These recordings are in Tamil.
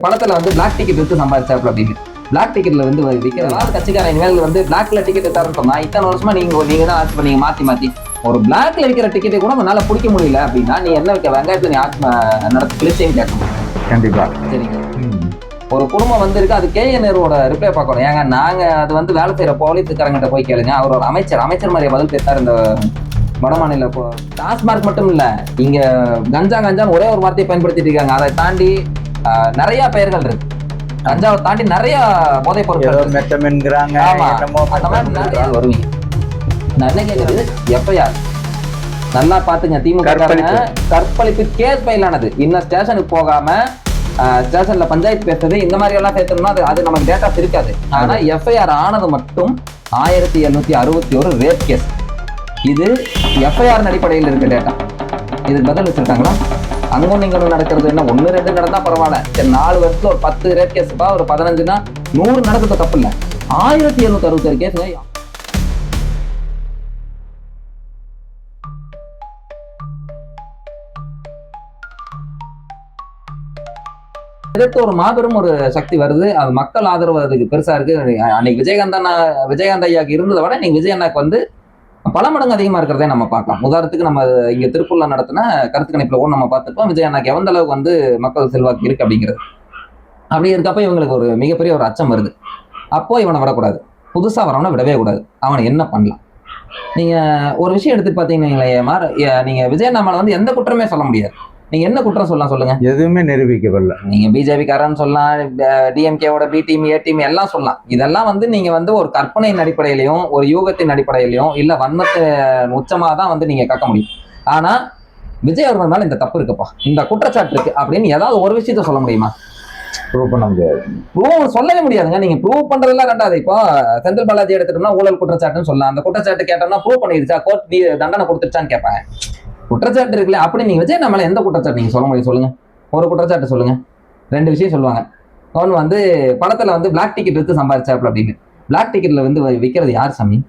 படத்துல வந்து பிளாக் டிக்கெட் வித்து சம்பாதிச்சாப்ல அப்படின்னு. பிளாக் டிக்கெட்ல வந்து விற்கிற நாலு கட்சிக்காரன் இனிமேல் வந்து பிளாக்ல டிக்கெட் வித்தாருன்னு சொன்னா இத்தனை வருஷமா நீங்க நீங்க தான் ஆட்சி பண்ணீங்க மாத்தி மாத்தி. ஒரு பிளாக்ல விற்கிற டிக்கெட்டை கூட உன்னால பிடிக்க முடியல அப்படின்னா நீ என்ன வைக்க வெங்காயத்துல நீ ஆட்சி நடத்த கிழிச்சையும் கேட்கணும். கண்டிப்பா. சரிங்க. ஒரு குடும்பம் வந்திருக்கு அது கே நேருவோட ரிப்ளை பார்க்கணும். ஏங்க நாங்க அது வந்து வேலை செய்யற போலீஸ்காரங்கிட்ட போய் கேளுங்க. அவரோட அமைச்சர் அமைச்சர் மாதிரி பதில் பேசார் இந்த வட மாநில போ- டாஸ்மார்க் மட்டும் இல்ல இங்க கஞ்சா கஞ்சான்னு ஒரே ஒரு வார்த்தையை பயன்படுத்திட்டு இருக்காங்க. அதை தாண்டி நிறைய பெயர்கள் இருக்கு. கஞ்சாவை தாண்டி நிறைய போதைப் பொருட்கள். மெத்தமென்கிறாங்க அந்த மாதிரி நிறைய வருவீங்க நான் என்ன கேட்கறது எஃப்ஐஆர் நல்லா பாத்துங்க திமுக கற்பழிப்பு. கேஸ் ஃபைல் ஆனது இன்னும் ஸ்டேஷனுக்கு போகாம ஸ்டேஷன்ல பஞ்சாயத்து பேசுறது இந்த மாதிரி எல்லாம் சேர்த்தோம்னா அது அது நமக்கு டேட்டாஸ் இருக்காது ஆனா எஃப்ஐஆர் ஆனது மட்டும் ஆயிரத்தி எழுநூத்தி அறுபத்தி ஒரு ரேப் கேஸ் இது எஃப்ஐஆர் அடிப்படையில் இருக்க டேட்டா இதுக்கு பதில் வச்சிருக்காங்களா? அங்கும் நீங்களும் நடக்கிறது என்ன? ஒன்று ரெண்டு நடந்தா பரவாயில்ல. சரி நாலு வருஷத்துல ஒரு பத்து ரேட் கேஸ்ப்பா ஒரு பதினஞ்சுனா நூறு நடக்கிறது தப்பு இல்லை ஆயிரத்தி எழுநூத்தி அறுபத்தி ஒரு கேஸுங்க எதிர்த்து ஒரு மாபெரும் ஒரு சக்தி வருது. அது மக்கள் ஆதரவு அதுக்கு பெருசா இருக்கு. அன்னைக்கு விஜயகாந்த் அண்ணா விஜயகாந்த் ஐயாக்கு இருந்ததை விட இன்னைக்கு விஜய் அண்ணாக்கு வந்து பல மடங்கு அதிகமா இருக்கிறதே நம்ம பார்க்கலாம். உதாரணத்துக்கு நம்ம இங்க திருப்பூர்ல நடத்தின கருத்து கணிப்புல கூட நம்ம பார்த்துப்போம் விஜய் அண்ணாக்கு எந்த அளவுக்கு வந்து மக்கள் செல்வாக்கு இருக்கு அப்படிங்கிறது. அப்படி இருக்கப்ப இவங்களுக்கு ஒரு மிகப்பெரிய ஒரு அச்சம் வருது. அப்போ இவனை விடக்கூடாது. புதுசா வரவனை விடவே கூடாது. அவனை என்ன பண்ணலாம்? நீங்க ஒரு விஷயம் எடுத்து பாத்தீங்கன்னா நீங்க விஜய் அண்ணா மேல வந்து எந்த குற்றமே சொல்ல முடியாது. நீங்க என்ன குற்றம் சொல்லலாம் சொல்லுங்க. எதுவுமே நிரூபிக்கப்படல நீங்க பிஜேபி காரன் சொல்லலாம் டிஎம்கேவோட பி டீம் ஏ டீம் எல்லாம் சொல்லலாம். இதெல்லாம் வந்து நீங்க வந்து ஒரு கற்பனையின் அடிப்படையிலையும் ஒரு யூகத்தின் அடிப்படையிலையும் இல்ல வன்மத்தை உச்சமா தான் வந்து நீங்க கக்க முடியும். ஆனா விஜய் அவர்கள் மேல இந்த தப்பு இருக்குப்பா. இந்த குற்றச்சாட்டு இருக்கு. அப்படின்னு ஏதாவது ஒரு விஷயத்த சொல்ல முடியுமா? ப்ரூவ் பண்ண முடியாது. ப்ரூவ் சொல்லவே முடியாதுங்க. நீங்க ப்ரூவ் பண்றதெல்லாம் ரெண்டாவது இப்போ செந்தில் பாலாஜி எடுத்துட்டோம்னா ஊழல் குற்றச்சாட்டுன்னு சொல்லலாம். அந்த குற்றச்சாட்டு கேட்டோம்னா ப்ரூவ் பண்ணிருச்சா கோர்ட் தண்டனை கொடுத்துருச்சான்னு கேட்பாங்க. குற்றச்சாட்டு இருக்குல்ல அப்படி நீங்க வச்சு நம்மள எந்த குற்றச்சாட்டு நீங்க சொல்ல முடியும் சொல்லுங்க. ஒரு குற்றச்சாட்டு சொல்லுங்க. ரெண்டு விஷயம் சொல்லுவாங்க. ஒன்று வந்து படத்துல வந்து பிளாக் டிக்கெட் எடுத்து சம்பாதிச்சாப்ல அப்படின்னு. பிளாக் டிக்கெட்ல வந்து விற்கிறது யார் சாமி?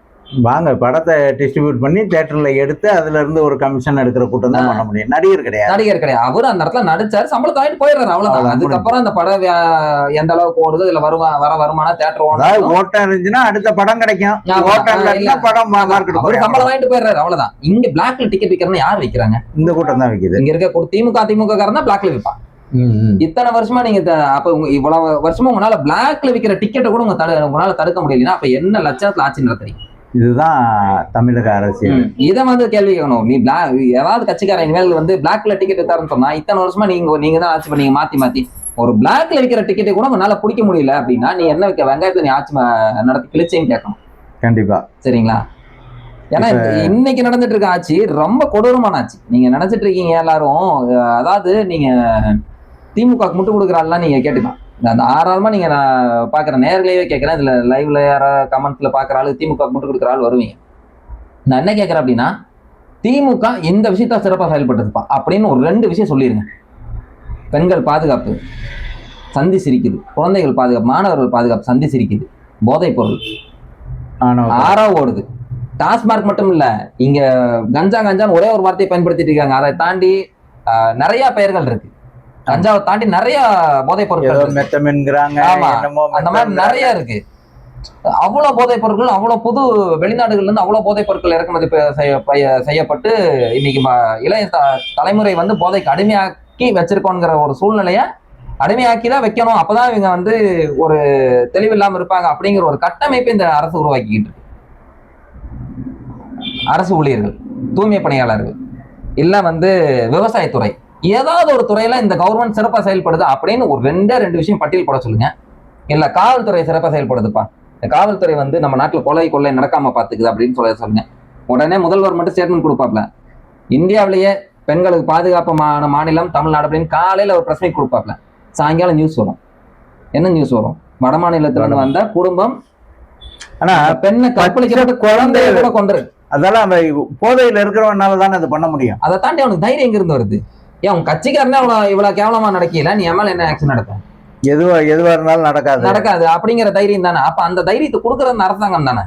வாங்க படத்தை டிஸ்ட்ரிபியூட் பண்ணி தியேட்டர்ல எடுத்து அதுல இருந்து ஒரு கமிஷன் எடுக்கிற கூட்டம் தான் பண்ண முடியும். நடிகர் கிடையாது. நடிகர் கிடையாது. அவர் அந்த இடத்துல நடிச்சாரு. சம்பளத்தை வாங்கிட்டு போயிடுறாரு. அவ்வளவுதான். அதுக்கப்புறம் அந்த படம் எந்த அளவுக்கு ஓடுது இதுல வருமா வர வருமானம் தேட்டர் ஓடும் ஓட்டம் இருந்துச்சுன்னா அடுத்த படம் கிடைக்கும். ஓட்டம் இல்ல. படம் மார்க்கெட் அவர் சம்பளம் வாங்கிட்டு போயிடுறாரு. அவ்வளவுதான். இங்க பிளாக்ல டிக்கெட் விற்கிறன்னு யார் விற்கிறாங்க இந்த கூட்டம் தான் விக்குது. இங்க இருக்க ஒரு திமுக திமுக காரன் தான் பிளாக்ல விற்பான் இத்தனை வருஷமா நீங்க அப்ப இவ்வளவு வருஷமா உங்களால பிளாக்ல விக்கிற டிக்கெட்டை கூட உங்க உங்களால தடுக்க முடியலன்னா அப்ப என்ன லட்சத்துல ஆட்சி நடத்துறீங்க? இதுதான் தமிழக அரசியல். இதை வந்து கேள்வி கேட்கணும். நீ பிளாக் ஏதாவது கட்சிக்காரன் இனிமேல் வந்து பிளாக்ல டிக்கெட் எடுத்தாருன்னு சொன்னா இத்தனை வருஷமா நீங்க நீங்க தான் ஆட்சி பண்ணீங்க மாத்தி மாத்தி. ஒரு பிளாக்ல விக்கிற டிக்கெட்டை கூட உங்களால பிடிக்க முடியல அப்படின்னா நீ என்ன வைக்க? வெங்காயத்துல நீ ஆட்சி நடத்தி கிழிச்சேன்னு கேட்கணும். கண்டிப்பா. சரிங்களா? ஏன்னா இன்னைக்கு நடந்துட்டு இருக்க ஆட்சி ரொம்ப கொடூரமான ஆட்சி. நீங்க நினைச்சிட்டு இருக்கீங்க எல்லாரும். அதாவது நீங்க திமுக முட்டு கொடுக்குறாள்லாம் நீங்க கேட்டுக்கலாம். அந்த ஆறாரமா நீங்க நான் பாக்குற நேர்லயே கேட்கறேன் இதுல லைவ்ல யாரா கமெண்ட்ஸ்ல பாக்குற ஆளு திமுக க்கு முட்டு கொடுக்குற ஆள் வருவீங்க. நான் என்ன கேட்கறேன் அப்படின்னா திமுக இந்த விஷயத்த சிறப்பா செயல்பட்டதுப்பா அப்படின்னு ஒரு ரெண்டு விஷயம் சொல்லிருங்க. பெண்கள் பாதுகாப்பு சந்தி சிரிக்குது. குழந்தைகள் பாதுகாப்பு மாணவர்கள் பாதுகாப்பு சந்தி சிரிக்குது. போதைப் பொருள். ஆனவ ஆறா ஓடுது. டாஸ்மார்க் மட்டும் இல்ல இங்க கஞ்சா கஞ்சான்னு ஒரே ஒரு வார்த்தையை பயன்படுத்திட்டு இருக்காங்க. அதை தாண்டி நிறைய பெயர்கள் இருக்கு. கஞ்சாவை தாண்டி நிறைய போதைப் பொருட்கள். என்னமோ அந்த மாதிரி. நிறைய இருக்கு. அவ்வளவு போதைப் பொருட்கள் அவ்வளவு புது வெளிநாடுகள்ல இருந்து அவ்வளவு போதைப் பொருட்கள் இறக்குமதி செய்யப்பட்டு இன்னைக்கு இளைய தலைமுறை வந்து போதைக்கு அடிமையாக்கி வச்சிருக்கோங்கிற ஒரு சூழ்நிலைய அடிமையாக்கி தான் வைக்கணும். அப்பதான் இவங்க வந்து ஒரு தெளிவில்லாம இருப்பாங்க அப்படிங்கிற ஒரு கட்டமைப்பை இந்த அரசு உருவாக்கிக்கிட்டு இருக்கு. அரசு ஊழியர்கள் தூய்மை பணியாளர்கள் இல்ல வந்து விவசாயத்துறை. ஏதாவது ஒரு துறையில இந்த கவர்மெண்ட் சிறப்பா செயல்படுது அப்படின்னு ஒரு ரெண்டே ரெண்டு விஷயம் பட்டியல் போட சொல்லுங்க. இல்ல காவல்துறை சிறப்பா செயல்படுதுப்பா. இந்த காவல்துறை வந்து நம்ம நாட்டுல கொலை கொள்ளை நடக்காம பாத்துக்குது அப்படின்னு சொல்ல சொல்லுங்க. உடனே முதல்வர் மட்டும் ஸ்டேட்மெண்ட் கொடுப்பாப்ல. இந்தியாவிலேயே பெண்களுக்கு பாதுகாப்புமான மாநிலம் தமிழ்நாடு அப்படின்னு காலையில ஒரு பிரச்சனை கொடுப்பாப்ல. சாயங்காலம் நியூஸ் வரும். என்ன நியூஸ் வரும்? வட மாநிலத்துல இருந்து வந்த குடும்பம் ஆனா பெண்ணை கற்பழிக்கப்பட்டு குழந்தைய கூட கொண்டு அதெல்லாம் போதையில இருக்கிறவனால தானே அது பண்ண முடியும். அதை தாண்டி அவனுக்கு தைரியம் எங்க இருந்து வருது? ஏன் உன் கட்சிக்காரனே அவ்வளவு இவ்வளவு கேவலமா நடக்கல? நீ எம்எல் என்ன ஆக்ஷன் நடத்த எதுவா எதுவா இருந்தாலும் நடக்காது. நடக்காது. அப்படிங்கிற தைரியம் தானே. அப்ப அந்த தைரியத்தை கொடுக்கறது அரசாங்கம் தானே.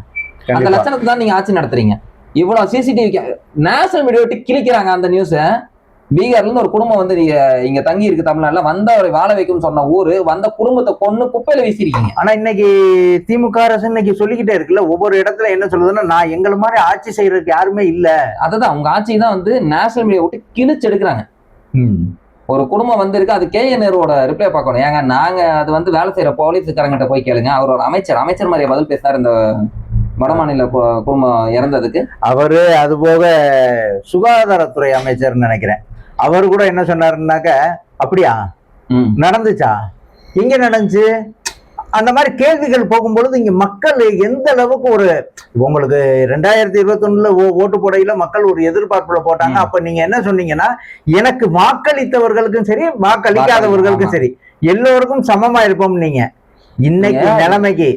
அந்த லட்சணத்தை தான் நீங்க ஆட்சி நடத்துறீங்க. இவ்வளவு சிசிடிவி நேஷனல் மீடியா விட்டு கிழிக்கிறாங்க அந்த நியூஸ பீகார்ல இருந்து ஒரு குடும்பம் வந்து நீங்க இங்க தங்கி இருக்கு தமிழ்நாட்டுல. வந்தவரை வாழ வைக்கும்னு சொன்ன ஊரு வந்த குடும்பத்தை கொன்னு குப்பையில வீசிருக்கீங்க. ஆனா இன்னைக்கு திமுக அரசு இன்னைக்கு சொல்லிக்கிட்டே இருக்குல்ல ஒவ்வொரு இடத்துல என்ன சொல்லுதுன்னா நான் எங்களை மாதிரி ஆட்சி செய்யறதுக்கு யாருமே இல்ல. அதுதான் உங்க ஆட்சி தான் வந்து நேஷனல் மீடியா விட்டு கிழிச்சு எடுக்கிறாங்க. ஒரு குடும்பம் வந்திருக்கு அது கே என் நேருவோட ரிப்ளை பார்க்கணும். ஏங்க நாங்க அது வந்து வேலை செய்யற போலீஸ்காரங்கிட்ட போய் கேளுங்க. அவர் ஒரு அமைச்சர் அமைச்சர் மாதிரி பதில் பேசினார் இந்த வடமாநில குடும்பம் இறந்ததுக்கு. அவரு அது போக சுகாதாரத்துறை அமைச்சர்னு நினைக்கிறேன். அவர் கூட என்ன சொன்னாருன்னாக்க அப்படியா. நடந்துச்சா? எங்க நடந்துச்சு? அந்த மாதிரி கேள்விகள் போகும்பொழுது இங்க மக்கள் எந்த அளவுக்கு ஒரு உங்களுக்கு ரெண்டாயிரத்தி இருபத்தி ஒண்ணுல ஓட்டு போடையில மக்கள் ஒரு எதிர்பார்ப்புல போட்டாங்க. அப்ப நீங்க என்ன சொன்னீங்கன்னா எனக்கு வாக்களித்தவர்களுக்கும் சரி வாக்களிக்காதவர்களுக்கும் சரி எல்லோருக்கும் சமமா இருப்போம் நீங்க. இன்னைக்கு? நிலைமைக்கு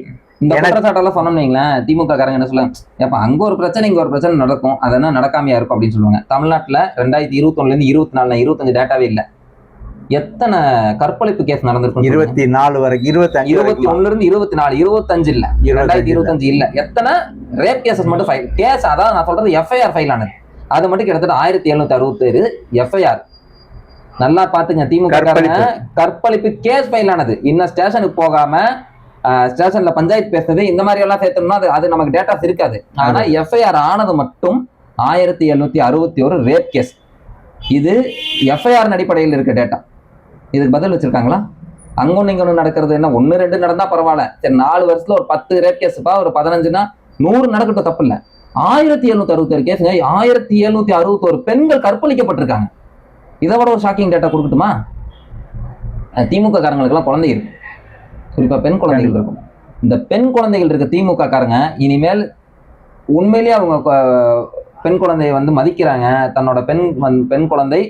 இந்த குற்றச்சாட்டெல்லாம் சொன்னோம் வைங்களேன் திமுக காரங்க என்ன சொல்லுவாங்க ஏப்பா அங்க ஒரு பிரச்சனை இங்க ஒரு பிரச்சனை நடக்கும். அதெல்லாம் நடக்காமையா இருக்கும் அப்படின்னு சொல்லுவாங்க. தமிழ்நாட்டுல ரெண்டாயிரத்தி இருபத்தொன்னுல இருந்து இருபத்தி நாலு இருபத்தஞ்சு டேட்டாவே இல்ல. எத்தனை கற்பழிப்பு கேஸ் நடந்திருக்கும் இருபத்தி நாலு வரைக்கும் இருபத்தி இருபத்தி ஒண்ணுல இருந்து இருபத்தி நாலு இருபத்தஞ்சு இல்ல ரெண்டாயிரத்தி இருபத்தஞ்சு இல்ல எத்தனை ரேப் கேசஸ் மட்டும் ஃபைல் கேஸ் அதான் நான் சொல்றது எஃப்ஐஆர் ஃபைல் ஆனது. அது மட்டும் கிட்டத்தட்ட ஆயிரத்தி எழுநூத்தி அறுபத்தேழு எஃப்ஐஆர் நல்லா பாத்துங்க திமுக. கற்பழிப்பு. கேஸ் ஃபைல் ஆனது. இன்னும் ஸ்டேஷனுக்கு போகாம ஸ்டேஷன்ல பஞ்சாயத்து பேசுறது இந்த மாதிரி எல்லாம் சேர்த்தோம்னா அது அது நமக்கு டேட்டாஸ் இருக்காது. ஆனா எஃப்ஐஆர் ஆனது மட்டும் ஆயிரத்தி எழுநூத்தி அறுபத்தி ஒரு ரேப் கேஸ் இது எஃப்ஐஆர் அடிப்படையில் இருக்க டேட்டா இதுக்கு பதில் வச்சிருக்காங்களா? அங்கொன்னு இங்கொன்னு நடக்கிறது என்ன? ஒன்னு ரெண்டு நடந்தா பரவாயில்ல. சரி நாலு வருஷத்துல ஒரு பத்து ரேப் கேஸ்ப்பா ஒரு பதினஞ்சுனா நூறு நடக்கட்டும் தப்பு இல்ல. ஆயிரத்தி எழுநூத்தி அறுபத்தொரு கேஸுங்க ஆயிரத்தி எழுநூத்தி அறுபத்தோரு பெண்கள் கற்பழிக்கப்பட்டிருக்காங்க. இதை விட ஒரு ஷாக்கிங் டேட்டா கொடுக்கட்டுமா? திமுக காரங்களுக்கெல்லாம் குழந்தை இருக்கு. குறிப்பா பெண் குழந்தைகள் இருக்கும். இந்த பெண் குழந்தைகள் இருக்க திமுக காரங்க இனிமேல் உண்மையிலேயே அவங்க பெண் குழந்தையை வந்து மதிக்கிறாங்க. தன்னோட பெண் பெண் குழந்தை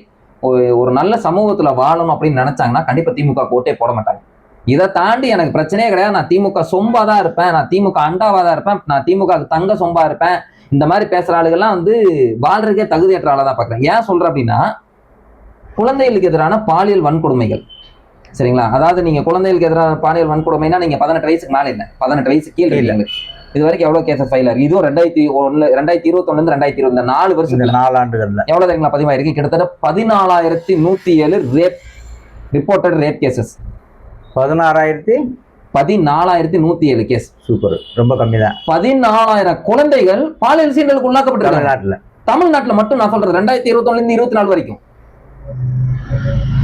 ஒரு- ஒரு நல்ல சமூகத்துல வாழணும் அப்படின்னு நினைச்சாங்கன்னா கண்டிப்பா திமுக ஓட்டே போட மாட்டாங்க. இதை தாண்டி எனக்கு பிரச்சனையே கிடையாது. நான் திமுக சொம்பா தான் இருப்பேன். நான் திமுக அண்டாவா தான் இருப்பேன். நான் திமுக தங்க சொம்பா இருப்பேன். இந்த மாதிரி பேசுற ஆளுகள்லாம் வந்து வாழ்றதுக்கே தகுதியற்ற ஆளா தான் பாக்குறேன். ஏன் சொல்றேன் அப்படின்னா குழந்தைகளுக்கு எதிரான பாலியல் வன்கொடுமைகள். சரிங்களா? அதாவது நீங்க குழந்தைகளுக்கு எதிரான பாலியல் வன்கொடுமைனா நீங்க பதினெட்டு வயசுக்கு மேல இல்லை. பதினெட்டு வயசு கீழே இல்ல. இது வரைக்கும் எவ்வளவு கேசஸ் ஃபைல் ஆயிருக்கு இதுவும் ரெண்டாயிரத்தி ஒண்ணு ரெண்டாயிரத்தி இருபத்தொன்னு இருந்து ரெண்டாயிரத்தி இருபது நாலு வருஷத்துல. நாலாண்டுகள்ல எவ்வளவு தெரியுங்களா பதிவாயிருக்கு? கிட்டத்தட்ட பதினாலாயிரத்தி நூத்தி ஏழு ரேப் ரிப்போர்ட்டட் ரேப் கேசஸ் பதினாறாயிரத்தி பதினாலாயிரத்தி நூத்தி ஏழு கேஸ் சூப்பர். ரொம்ப கம்மி தான் பதினாலாயிரம் குழந்தைகள் பாலியல் சீண்டலுக்கு உள்ளாக்கப்பட்டிருக்காங்க. தமிழ்நாட்டுல. தமிழ்நாட்டுல மட்டும் நான் சொல்றேன் ரெண்டாயிரத்தி இருபத்தி இருந்து இருபத்தி நாலு வரைக்கும்.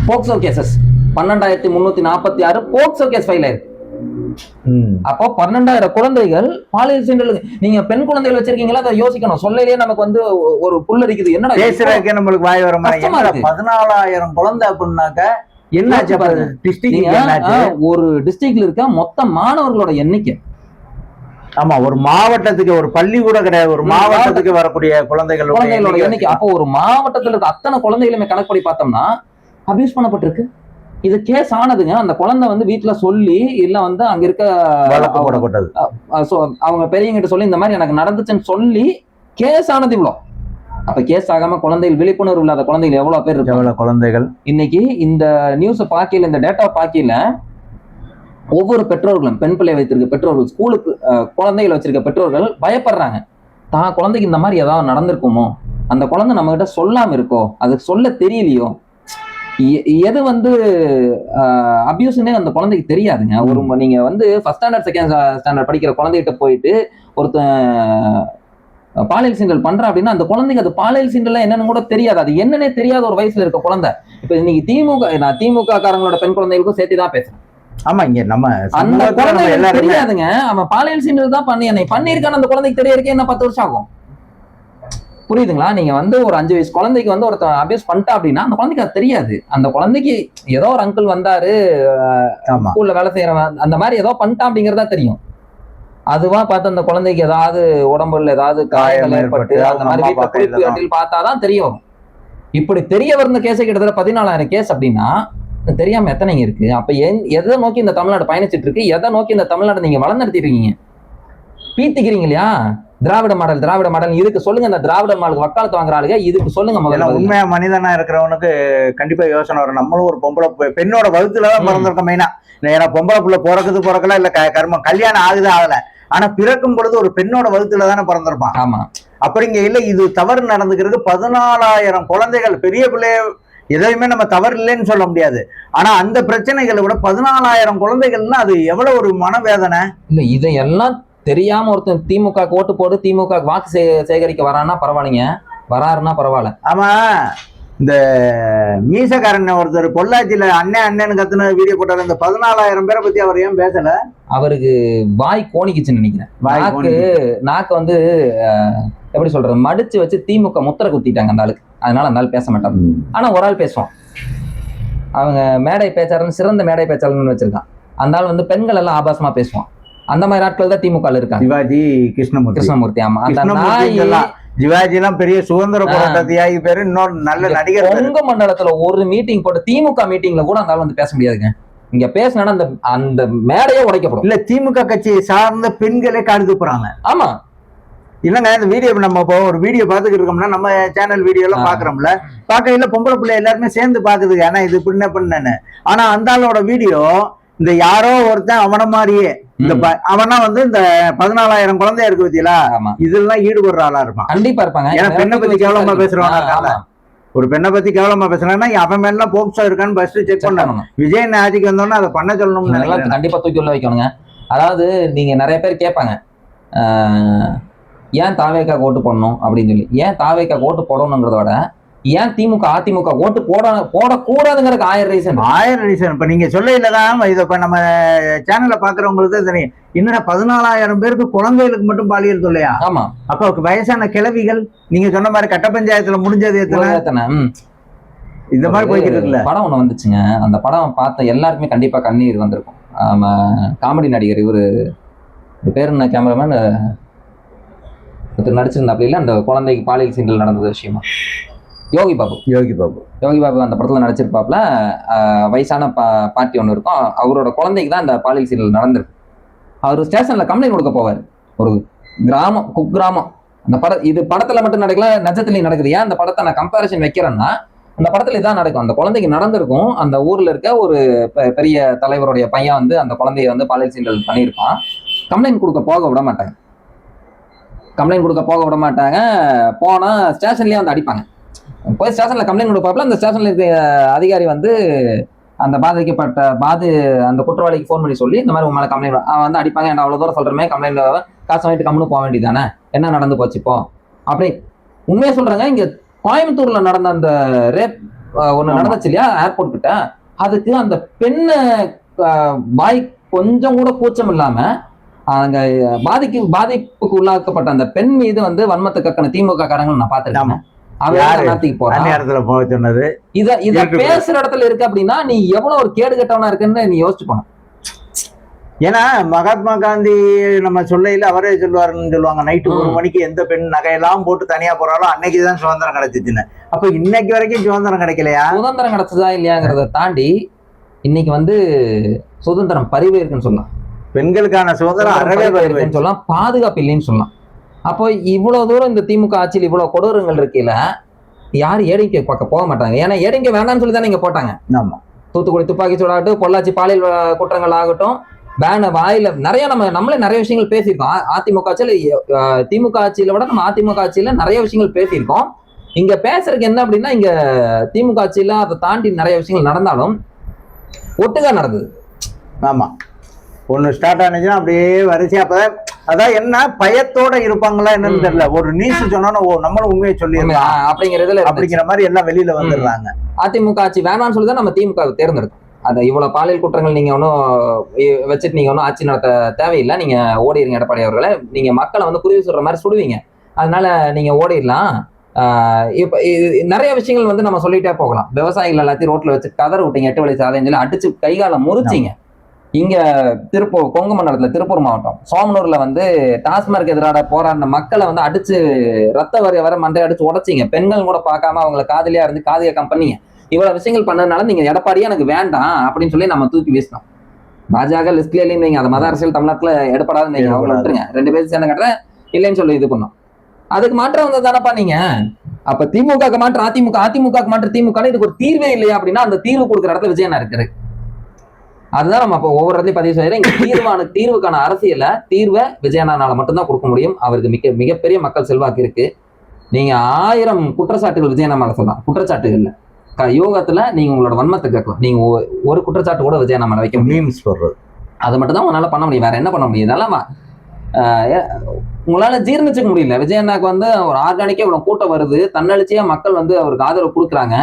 போக்சோ கேசஸ் பன்னெண்டாயிரத்தி முன்னூத்தி நாற்பத்தி ஆறு போக்சோ கேஸ் ஃபைல் ஆயிருக்கு. அப்போ பன்னெண்டாயிரம் குழந்தைகள் பாலியல் சீண்டலுக்கு நீங்க பெண் குழந்தைகள் வச்சிருக்கீங்களா? அதை யோசிக்கணும். சொல்லையிலேயே நமக்கு வந்து ஒரு புல்லரிக்குது என்னடா இது? பேசுறதுக்கே நம்மளுக்கு வாய் வர. பதினாலாயிரம் குழந்தை அப்படின்னாக்க ஒரு டிஸ்ட்ரிக்ட்ல இருக்க மொத்த மாணவர்களோட எண்ணிக்கை. ஆமா ஒரு மாவட்டத்துக்கு ஒரு பள்ளி கூட கிடையாது. ஒரு மாவட்டத்துக்கு வரக்கூடிய குழந்தைகளோட குழந்தைகளோட எண்ணிக்கை அப்போ ஒரு மாவட்டத்துல இருக்க அத்தனை குழந்தைகளுமே கணக்குப்படி பார்த்தோம்னா அபியூஸ் பண்ணப்பட்டிருக்கு. இது கேஸ் ஆனதுங்க. அந்த குழந்தை வந்து வீட்டுல சொல்லி இல்ல வந்து அங்க இருக்க வழக்கு போடப்பட்டது. அவங்க பெரியவங்கிட்ட சொல்லி இந்த மாதிரி எனக்கு நடந்துச்சுன்னு சொல்லி கேஸ் ஆனது இவ்வளோ அப்ப கேஸ் ஆகாம குழந்தைகள் விழிப்புணர்வு இல்லாத குழந்தைகள் எவ்வளவு பேர் எவ்வளவு குழந்தைகள்? இன்னைக்கு இந்த நியூஸை பார்க்கல இந்த டேட்டா பார்க்கல ஒவ்வொரு பெற்றோர்களும் பெண் பிள்ளை வைத்திருக்க பெற்றோர்கள் ஸ்கூலுக்கு குழந்தைகளை வச்சிருக்க பெற்றோர்கள் பயப்படுறாங்க. தான் குழந்தைக்கு இந்த மாதிரி ஏதாவது நடந்திருக்குமோ? அந்த குழந்தை நம்ம கிட்ட சொல்லாம இருக்கோ? அது சொல்ல தெரியலையோ? எது வந்து அபியூஸ்னே அந்த குழந்தைக்கு தெரியாதுங்க. ஒரு நீங்க வந்து ஃபர்ஸ்ட் ஸ்டாண்டர்ட் செகண்ட் ஸ்டாண்டர்ட் படிக்கிற குழந்தைகிட்ட போயிட்டு ஒருத்தன் பாலியல் சீண்டல் பண்றா அப்படின்னா அந்த குழந்தைக்கு அது பாலியல் சீண்டல் என்னன்னு கூட தெரியாது. அது என்னன்னே தெரியாத ஒரு வயசுல இருக்க குழந்தை. இப்ப இன்னைக்கு திமுக நான் திமுக காரங்களோட பெண் குழந்தைகளுக்கும் சேர்த்து தான் பேசுறேன். ஆமா இங்க நம்ம அந்த எல்லாருமே தெரியாதுங்க. அவன் பாலியல் சீண்டல் தான் பண்ணி என்னை பண்ணியிருக்கான்னு அந்த குழந்தைக்கு தெரியறதுக்கே என்ன பத்து வருஷம் ஆகும்? புரியுதுங்களா? நீங்க வந்து ஒரு அஞ்சு வயசு குழந்தைக்கு வந்து ஒருத்தன் அபியூஸ் பண்ணிட்டா அப்படின்னா அந்த குழந்தைக்கு அது தெரியாது. அந்த குழந்தைக்கு ஏதோ ஒரு அங்கிள் வந்தாரு ஸ்கூல்ல வேலை செய்யறவன் அந்த மாதிரி ஏதோ பண்ணிட்டான் அப்படிங்கறதா தெரியும். அதுவா பார்த்து அந்த குழந்தைக்கு ஏதாவது உடம்புல ஏதாவது காயங்கள் காயம் ஏற்பட்டு அந்த மாதிரி பார்த்தாதான் தெரிய வரும். இப்படி தெரிய வந்த கேஸை கிட்டத்தட்ட பதினாலாயிரம் கேஸ் அப்படின்னா தெரியாம எத்தனைங்க இருக்கு? அப்ப எதை நோக்கி இந்த தமிழ்நாடு பயணிச்சிட்டு இருக்கு? எதை நோக்கி இந்த தமிழ்நாடு நீங்க வளர்ந்துட்டு இருக்கீங்க? பீத்திக்கிறீங்க இல்லையா? Dravida model Dravida model. இதுக்கு சொல்லுங்க இந்த திராவிட மாடலுக்கு வக்காலத்து வாங்குற ஆளுங்க. இதுக்கு சொல்லுங்க முதல்ல. உண்மையா மனிதனா இருக்கிறவனுக்கு கண்டிப்பா யோசனை வரும். நம்மளும் ஒரு பொம்பளை பெண்ணோட வகுத்துல தான் ம். பிறந்திருக்கோம் மெயினா. ஏன்னா பொம்பளை புள்ள பிறக்குது பிறக்கல இல்ல கர்மம் கல்யாணம் ஆகுது ஆகல. ஆனா பிறக்கும் பொழுது ஒரு பெண்ணோட வகுத்துல தானே பிறந்திருப்பான். ஆமா. அப்படிங்க இல்ல இது தவறு நடந்துக்கிறது பதினாலாயிரம் குழந்தைகள் பெரிய பிள்ளைய எதையுமே நம்ம தவறு இல்லைன்னு சொல்ல முடியாது. ஆனா அந்த பிரச்சனைகளை விட பதினாலாயிரம் குழந்தைகள்னா அது எவ்வளவு ஒரு மனவேதனை? இல்ல இதையெல்லாம் தெரியாம ஒருத்தன் திமுக ஓட்டு போட்டு திமுக வாக்கு சே- சேகரிக்க வரான்னா பரவாயில்லைங்க. வராருன்னா பரவாயில்ல. ஆமா இந்த மீசக்காரன் ஒருத்தர் பொள்ளாச்சியில அண்ணன் அண்ணன் கத்துன வீடியோ போட்டாரு. இந்த பதினாலாயிரம் பேரை பத்தி அவர் ஏன் பேசல? அவருக்கு வாய் கோணிக்குச்சுன்னு நினைக்கிறேன். நாக்கு. நாக்கு வந்து எப்படி சொல்றது மடிச்சு வச்சு திமுக முத்திரை குத்திட்டாங்க அந்த ஆளுக்கு. அதனால அந்த ஆள் பேச மாட்டாங்க ஆனா ஒரு ஆள் பேசுவான். அவங்க மேடை பேச்சாளர்னு சிறந்த மேடை பேச்சாளர்னு வச்சிருக்கான். அந்த ஆள் வந்து பெண்கள் எல்லாம் ஆபாசமா பேசுவான். அந்த மாதிரி ஆட்கள் தான் திமுக இருக்காங்க. சிவாஜி கிருஷ்ணமூர்த்தி. கிருஷ்ணமூர்த்தி ஆமா. அந்த நாய் சிவாஜி எல்லாம் பெரிய சுதந்திர போராட்ட தியாகி பேரு இன்னொரு நல்ல நடிகர். கொங்கு மண்டலத்துல ஒரு மீட்டிங் போட்டு திமுக மீட்டிங்ல கூட அந்த வந்து பேச முடியாதுங்க. இங்க பேசினா அந்த அந்த மேடையே உடைக்கப்படும். இல்ல திமுக கட்சியை சார்ந்த பெண்களே காடு துப்புறாங்க ஆமா. இல்லங்க இந்த வீடியோ நம்ம இப்போ ஒரு வீடியோ பாத்துக்கிட்டு இருக்கோம்னா நம்ம சேனல் வீடியோ எல்லாம். பாக்குறோம்ல பார்க்கையில பொம்பளை பிள்ளை எல்லாருமே சேர்ந்து பாக்குதுங்க ஆனா இது பின்ன பின்னன்னு. ஆனா அந்த ஆளோட வீடியோ இந்த யாரோ ஒருத்தன் அவன மாதிரியே. இந்த அவனா வந்து இந்த பதினாலாயிரம் குழந்தையா இருக்கு பத்தியலா ஆமா. இதெல்லாம் ஈடுபடுற ஆளா இருப்பான். கண்டிப்பா இருப்பாங்க. ஏன்னா பெண்ணை பத்தி கேவலமா பேசுறவனா. ஒரு பெண்ணை பத்தி கேவலமா பேசுறான்னா அவன் மேல போக்சோ இருக்கான்னு ஃபர்ஸ்ட் செக் பண்ணணும். விஜய் ஆட்சிக்கு வந்தோம்னா அதை பண்ண சொல்லணும்னு கண்டிப்பா தூக்கி உள்ள வைக்கணுங்க. அதாவது நீங்க நிறைய பேர் கேட்பாங்க ஏன் தாவேக்கா ஓட்டு போடணும்? அப்படின்னு சொல்லி. ஏன் தாவேக்கா ஓட்டு போடணுங்கிறத விட ஏன் திமுக அதிமுக ஓட்டு போட போடக்கூடாதுங்கிறதுக்கு ஆயிரம் ரீசன் ஆயிரம் ரீசன் இப்ப நீங்க சொல்ல இல்லதான் இதை இப்ப நம்ம சேனல்ல பாக்குறவங்களுக்கு தெரியும். என்னடா பதினாலாயிரம் பேருக்கு குழந்தைகளுக்கு மட்டும் பாலியல் தொல்லையா? ஆமா. அப்ப வயசான கிழவிகள் நீங்க சொன்ன மாதிரி கட்ட பஞ்சாயத்துல முடிஞ்சது எத்தனை. இந்த மாதிரி போய்கிட்டு இருக்குல்ல. படம் ஒண்ணு வந்துச்சுங்க. அந்த படம் பார்த்த எல்லாருக்குமே கண்டிப்பா கண்ணீர் வந்திருக்கும். ஆமா காமெடி நடிகர் இவரு பேர் என்ன கேமராமேன் ஒருத்தர் நடிச்சிருந்தாப்ல இல்ல அந்த குழந்தைக்கு பாலியல் சீண்டல் நடந்தது விஷயமா? யோகி பாபு. யோகி பாபு. யோகி பாபு அந்த படத்துல நடிச்சிருப்பாப்ல. ஆஹ் வயசான பா பாட்டி ஒன்று இருக்கும். அவரோட குழந்தைக்கு தான் அந்த பாலியல் சீண்டல் நடந்திருக்கு. அவர் ஸ்டேஷன்ல கம்ப்ளைண்ட் கொடுக்க போவார். ஒரு கிராமம் குக்கிராமம். அந்த பட இது படத்துல மட்டும் நடக்கல நிஜத்துலயும் நடக்குது. ஏன் அந்த படத்தை நான் கம்பேரிசன் வைக்கிறேன்னா அந்த படத்துல இதான் நடக்கும். அந்த குழந்தைக்கு நடந்திருக்கும். அந்த ஊர்ல இருக்க ஒரு பெரிய தலைவருடைய பையன் வந்து அந்த குழந்தைய வந்து பாலியல் சீண்டல் பண்ணியிருப்பான். கம்ப்ளைண்ட் கொடுக்க போக விட மாட்டாங்க. கம்ப்ளைண்ட் கொடுக்க போக விட மாட்டாங்க. போனா ஸ்டேஷன்லயே வந்து அடிப்பாங்க. போய் ஸ்டேஷன்ல கம்ப்ளைண்ட் கொடுப்பாப்புல. அந்த ஸ்டேஷன்ல இருக்க அதிகாரி வந்து அந்த பாதிக்கப்பட்ட பாதி அந்த குற்றவாளிக்கு ஃபோன் பண்ணி சொல்லி இந்த மாதிரி உங்க மேல கம்ப்ளைண்ட் அவன் வந்து அடிப்பாங்க. என்ன அவ்வளவு தூரம் சொல்றமே கம்ப்ளைண்ட் காசு வாங்கிட்டு கம்முன்னு போக வேண்டியதானே என்ன நடந்து போச்சு இப்போ? அப்படி உண்மையா சொல்றாங்க. இங்க கோயம்புத்தூர்ல நடந்த அந்த ரேப் ஆமா. நடந்துச்சு இல்லையா? ஏர்போர்ட் கிட்ட. அதுக்கு அந்த பெண்ணு வாய் கொஞ்சம் கூட கூச்சம் இல்லாம அங்க பாதிக்கு பாதிப்புக்கு உள்ளாக்கப்பட்ட அந்த பெண் மீது வந்து வன்மத்தை கக்கன திமுக காரங்க நான் ஆமா. போக சொன்னது. இத இத. பேசுற இடத்துல இருக்கு அப்படின்னா நீ எவ்வளவு ஒரு கேடு கெட்டவனா இருக்குன்னு நீ யோசிச்சு போன ஏன்னா மகாத்மா காந்தி நம்ம சொல்லையில அவரே சொல்லுவாருன்னு சொல்லுவாங்க. நைட்டு ஒரு. மணிக்கு எந்த பெண் நகையெல்லாம் போட்டு தனியா போறாலும் அன்னைக்குதான் சுதந்திரம் கிடைச்சிச்சுன்னு. அப்ப இன்னைக்கு வரைக்கும் சுதந்திரம் கிடைக்கலையா? சுதந்திரம் கிடைச்சதா இல்லையாங்கிறத தாண்டி இன்னைக்கு வந்து சுதந்திரம் பறிவு இருக்குன்னு சொல்லலாம். பெண்களுக்கான சுதந்திரம் அறவே சொல்லலாம். பாதுகாப்பு இல்லைன்னு சொல்லலாம். அப்போ இவ்வளவு தூரம் இந்த திமுக ஆட்சியில் இவ்வளவு கொடூரங்கள் இருக்கையில யாரும் ஏடிங்க பார்க்க போக மாட்டாங்க. ஏன்னா ஏடிங்க வேண்டாம்னு சொல்லி தான் நீங்க போட்டாங்க. ஆமா. தூத்துக்குடி துப்பாக்கி சூடாகட்டும் பொள்ளாச்சி பாலியல் குற்றங்கள் ஆகட்டும் பேன வாயில நிறைய நம்ம நம்மளே நிறைய விஷயங்கள் பேசியிருக்கோம். அதிமுக ஆட்சியில திமுக ஆட்சியில விட நம்ம அதிமுக ஆட்சியில நிறைய விஷயங்கள் பேசியிருக்கோம். இங்க பேசுறதுக்கு என்ன அப்படின்னா இங்க திமுக ஆட்சியில அதை தாண்டி நிறைய விஷயங்கள் நடந்தாலும் ஒட்டுக்கா நடந்தது. ஆமா. ஒண்ணு ஸ்டார்ட் ஆனிச்சுன்னா அப்படியே வரிசையா அப்ப அதான் என்ன பயத்தோட இருப்பாங்களா என்னன்னு. தெரியல. ஒரு நியூஸ் சொன்னோன்னா ஓ நம்மளும் உண்மையை சொல்லிடலாம். அப்படிங்கிறதுல. அப்படிங்கிற மாதிரி எல்லாம் வெளியில வந்துடுறாங்க. அதிமுக ஆட்சி வேணாம்னு சொல்லி தான் நம்ம திமுக தேர்ந்தெடுத்தோம். அது இவ்வளவு பாலியல் குற்றங்கள் நீங்க ஒன்றும் வச்சுட்டு நீங்க ஒன்றும் ஆட்சி நடத்த தேவையில்லை. நீங்க ஓடிடுங்க எடப்பாடி அவர்களை. நீங்க மக்களை வந்து குருவி சுடுற மாதிரி சுடுவீங்க. அதனால நீங்க ஓடிடலாம். ஆஹ் இப்ப இது- நிறைய விஷயங்கள் வந்து நம்ம சொல்லிட்டே போகலாம். விவசாயிகள் எல்லாத்தையும் ரோட்ல வச்சு கதற விட்டீங்க எட்டு வழி சாதைன்னு சொல்லி அடிச்சு கைகால முறிச்சிங்க. இங்க திருப்பூர் கொங்கு மண்டலத்துல திருப்பூர் மாவட்டம். சோமனூர்ல வந்து டாஸ்மார்க் எதிராக போராடின மக்களை வந்து அடிச்சு ரத்த வர வர மண்டை அடிச்சு உடைச்சிங்க. பெண்கள் கூட பார்க்காம அவங்கள காதலியா இருந்து காது கேட்காம பண்ணீங்க. இவ்வளவு விஷயங்கள் பண்ணதுனால நீங்க எடப்பாடியே எனக்கு வேண்டாம் அப்படின்னு சொல்லி நம்ம தூக்கி வீசினோம். பாஜக லிஸ்ட்ல இல்லைன்னு அது மத அரசியல் தமிழ்நாட்டுல எடுப்படாதுன்னு வைங்க. அவங்கள விட்டுருங்க. ரெண்டு பேரும் சேர்ந்த கட்டுற இல்லைன்னு சொல்லி இது பண்ணோம். அதுக்கு மாற்றம் வந்தது தானப்பா நீங்க? அப்ப திமுக மாற்றம் அதிமுக அதிமுக மாற்றம் திமுக இதுக்கு ஒரு தீர்வே இல்லையா அப்படின்னா அந்த தீர்வு கொடுக்குற இடத்துல விஜயனா இருக்காரு. அதுதான் நம்ம அப்போ ஒவ்வொரு இடத்துலயும் பதிவு செய்யறோம் இங்க தீர்வான தீர்வுக்கான அரசியல தீர்வை விஜயனானால மட்டும்தான் கொடுக்க முடியும். அவருக்கு மிக மிகப்பெரிய மக்கள் செல்வாக்கு இருக்கு. நீங்க ஆயிரம் குற்றச்சாட்டுகள் விஜயனா மேல சொல்லலாம் குற்றச்சாட்டுகள் இல்ல க- யோகத்துல நீங்க உங்களோட வன்மத்தை கேட்கலாம். நீங்க ஒரு குற்றச்சாட்டு கூட விஜய் நம்ம வைக்க முடியும் அது மட்டும் தான் உங்களால பண்ண முடியும். வேற என்ன பண்ண முடியும்? இதெல்லாம் உங்களால ஜீர்ணிச்சுக்க முடியல. விஜய் அண்ணாக்கு வந்து ஒரு ஆர்கானிக்கா இவ்வளவு கூட்டம் வருது. தன்னெழுச்சியா மக்கள் வந்து அவருக்கு ஆதரவு கொடுக்குறாங்க.